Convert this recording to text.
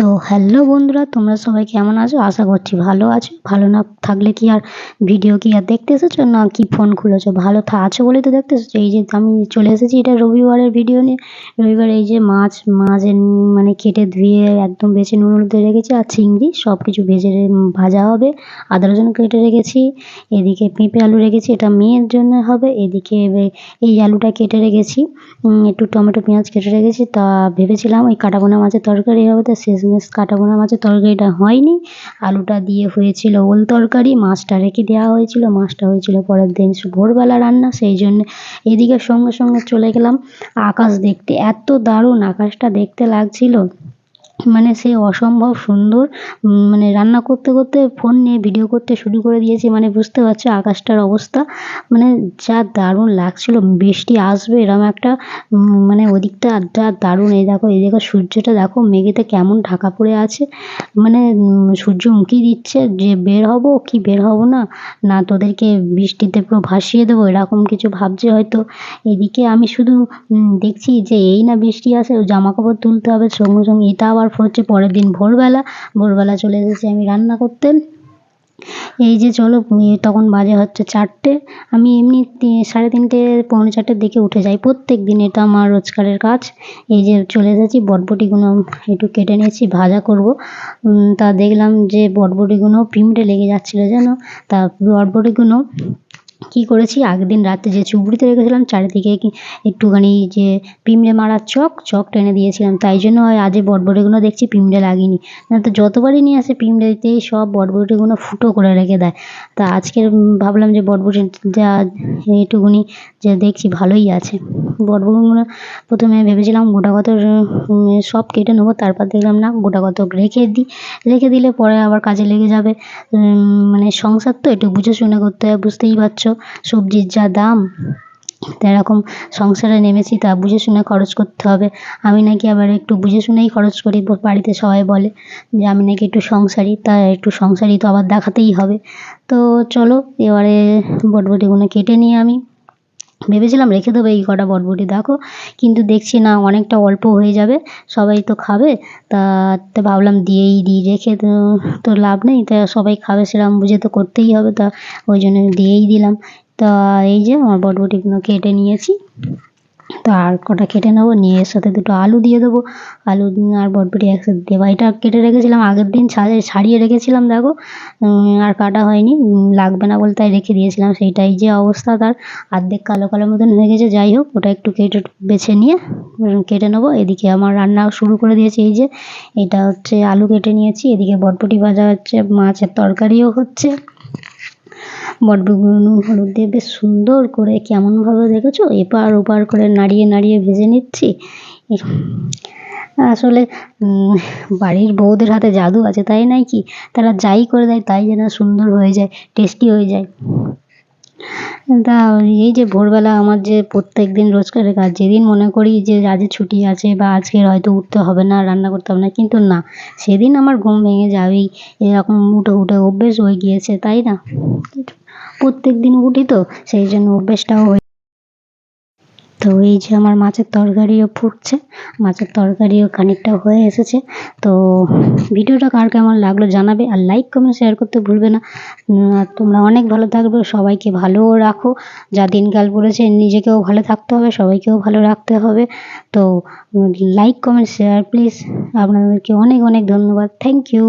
তো হ্যালো বন্ধুরা, তোমরা সবাই কেমন আছো? আশা করছি ভালো আছো। ভালো না থাকলে কি আর ভিডিও কি আর দেখতে এসেছ? না কি ফোন খুলেছো? ভালো থা আছো বলেই তো দেখতে এসেছ। এই যে আমি চলে এসেছি এটা রবিবারের ভিডিও নিয়ে। রবিবার এই যে মাছ মাছ মানে কেটে ধুয়ে একদম বেছে নুন হলুদ রেখেছি আর চিংড়ি সব কিছু ভেজে ভাজা হবে। আদা, রসুন কেটে রেখেছি। এদিকে পেঁপে আলু রেখেছি, এটা মেয়ের জন্য হবে। এদিকে এই আলুটা কেটে রেখেছি। একটু টমেটো, পেঁয়াজ কেটে রেখেছি। তা ভেবেছিলাম ওই কাটা পোনা মাছের তরকারি হবে, তা শেষমেশ কাটা পোনা মাছের তরকারিটা হয়নি। আলুটা দিয়ে হয়েছিল ওল তরকারি, মাছটা রেখে দেওয়া হয়েছিল, মাছটা হয়েছিল পরের দিন ভোরবেলা রান্না, সেই জন্য এদিকে সঙ্গে সঙ্গে চলে গেলাম। আকাশ দেখতে এত দারুণ, আকাশটা দেখতে লাগছিল। মানে সে অসম্ভব সুন্দর মানে রান্না করতে করতে ফোন নিয়ে ভিডিও করতে শুরু করে দিয়েছি মানে বুঝতে পারছ আকাশটার অবস্থা। মানে যা দারুণ লাগছিল, বৃষ্টি আসবে এরম একটা মানে ওদিকটা যা দারুণ, এই দেখো এই দেখো সূর্যটা দেখো, মেঘেতে কেমন ঢাকা পড়ে আছে। মানে সূর্য উঁকি দিচ্ছে যে বের হব, কি বের হব না? না, তোদেরকে বৃষ্টিতে পুরো ভাসিয়ে দেবো, এরকম কিছু ভাবছে হয়তো। এদিকে আমি শুধু দেখছি যে এই না বৃষ্টি আসে জামা কাপড় তুলতে হবে সঙ্গে সঙ্গে, এটা আবার হচ্ছে পরের দিন ভোরবেলা ভোরবেলা চলে এসেছি আমি রান্না করতে। এই যে চলো তখন বাজে হচ্ছে চারটে। আমি এমনি সাড়ে তিনটে, পৌনে চারটের দিকে উঠে যাই। প্রত্যেক দিন এটা আমার রোজগারের কাজ। এই যে চলে এসেছি, বটবটিগুলো একটু কেটে নিয়েছি, ভাজা করব। তা দেখলাম যে বটবটিগুলো পিঁমড়ে লেগে যাচ্ছিল যেন। তা বটবটিগুলো কী করেছি? আগের দিন রাতে যে চুবড়িতে রেখেছিলাম, চারিদিকে একটুখানি যে পিঁমড়ে মারার চক চক টেনে দিয়েছিলাম। তাই জন্য আজ এই বটবটিগুলো দেখছি পিঁমড়ে লাগিনি। না তো যতবারই নিয়ে আসে পিঁমড়েতেই সব বটবটিগুলো ফুটো করে রেখে দেয়। তা আজকের ভাবলাম যে বটবটি যা এইটুকুনি যে দেখছি ভালোই আছে। বটবটিগুলো প্রথমে ভেবেছিলাম গোটা কত সব কেটে নেব, তারপর দেখলাম না, গোটা কত রেখে দিই রেখে দিলে পরে আবার কাজে লেগে যাবে। মানে সংসার তো একটু বুঝে শুনে করতে হয়, বুঝতেই পারছ? সবজির যা দাম এরকম সংসারে নেমেছি তা বুঝে শুনে খরচ করতে হবে। আমি নাকি আবার একটু বুঝে শুনেই খরচ করি, বাড়িতে সবাই বলে যে আমি নাকি একটু সংসারী, তা একটু সংসারী তো আবার দেখাতেই হবে। তো চলো, এবারে বটবটিগুলো কেটে নিই আমি। ভেবেছিলাম রেখে দেবো এই কটা বটবটি, দেখো। কিন্তু দেখছি না, অনেকটা অল্প হয়ে যাবে, সবাই তো খাবে। তা, তো ভাবলাম দিয়েই দিই, রেখে তো লাভ নেই, তা সবাই খাবে সেরকম বুঝে তো করতেই হবে, তা ওই জন্য দিয়েই দিলাম। তা এই যে আমার বটবটিগুলো কেটে নিয়েছি। তো আর কটা কেটে নেব? নিয়ে এর সাথে দুটো আলু দিয়ে দেবো। আলু আর বটবটি একসাথে দেবো এটা কেটে রেখেছিলাম, আগের দিন ছাড়িয়ে রেখেছিলাম, দেখো। আর কাটা হয়নি লাগবে না বলে তাই রেখে দিয়েছিলাম। সেইটাই যে অবস্থা তার। অর্ধেক কালো কালো মতন হয়ে গেছে, যাই হোক, ওটা একটু কেটে বেছে নিয়ে কেটে নেব। এদিকে আমার রান্না শুরু করে দিয়েছি, এই যে, এটা হচ্ছে আলু কেটে নিয়েছি। এদিকে বটবটি ভাজা হচ্ছে, মাছের তরকারিও হচ্ছে। বটবটিগুলো নুন হলুদ দিয়ে বেশ সুন্দর করে কেমনভাবে দেখেছ? এপার ওপার করে নাড়িয়ে নাড়িয়ে ভেজে নিচ্ছি। আসলে বাড়ির বউদের হাতে জাদু আছে, তাই নয় কি? তারা যাই করে দেয়, তাই যেন সুন্দর হয়ে যায়, টেস্টি হয়ে যায়। তা এই যে ভোরবেলা আমার যে প্রত্যেক দিন রোজগারের কাজ, যেদিন মনে করি যে আজ ছুটি আছে বা আজকের হয়তো উঠতে হবে না, রান্না করতে হবে না, কিন্তু না, সেদিন আমার ঘুম ভেঙে যাবেই। এরকম উঠে উঠে অভ্যেস হয়ে গিয়েছে, তাই না? প্রত্যেক দিন উঠি তো, সেই জন্য অভ্যেসটাও হয়ে তো এই যে আমার মাছের তরকারিও ফুটছে, মাছের তরকারিও খানিকটা হয়ে এসেছে। তো ভিডিওটা কার কেমন লাগল জানাবে আর লাইক কমেন্ট শেয়ার করতে ভুলবে না। তোমরা অনেক ভালো থাকবে, সবাইকে ভালোও রাখো। যা দিনকাল পড়েছে নিজেকেও ভালো থাকতে হবে, সবাইকেও ভালো রাখতে হবে। তো লাইক কমেন্ট শেয়ার প্লিজ আপনাদেরকে অনেক অনেক ধন্যবাদ। Thank you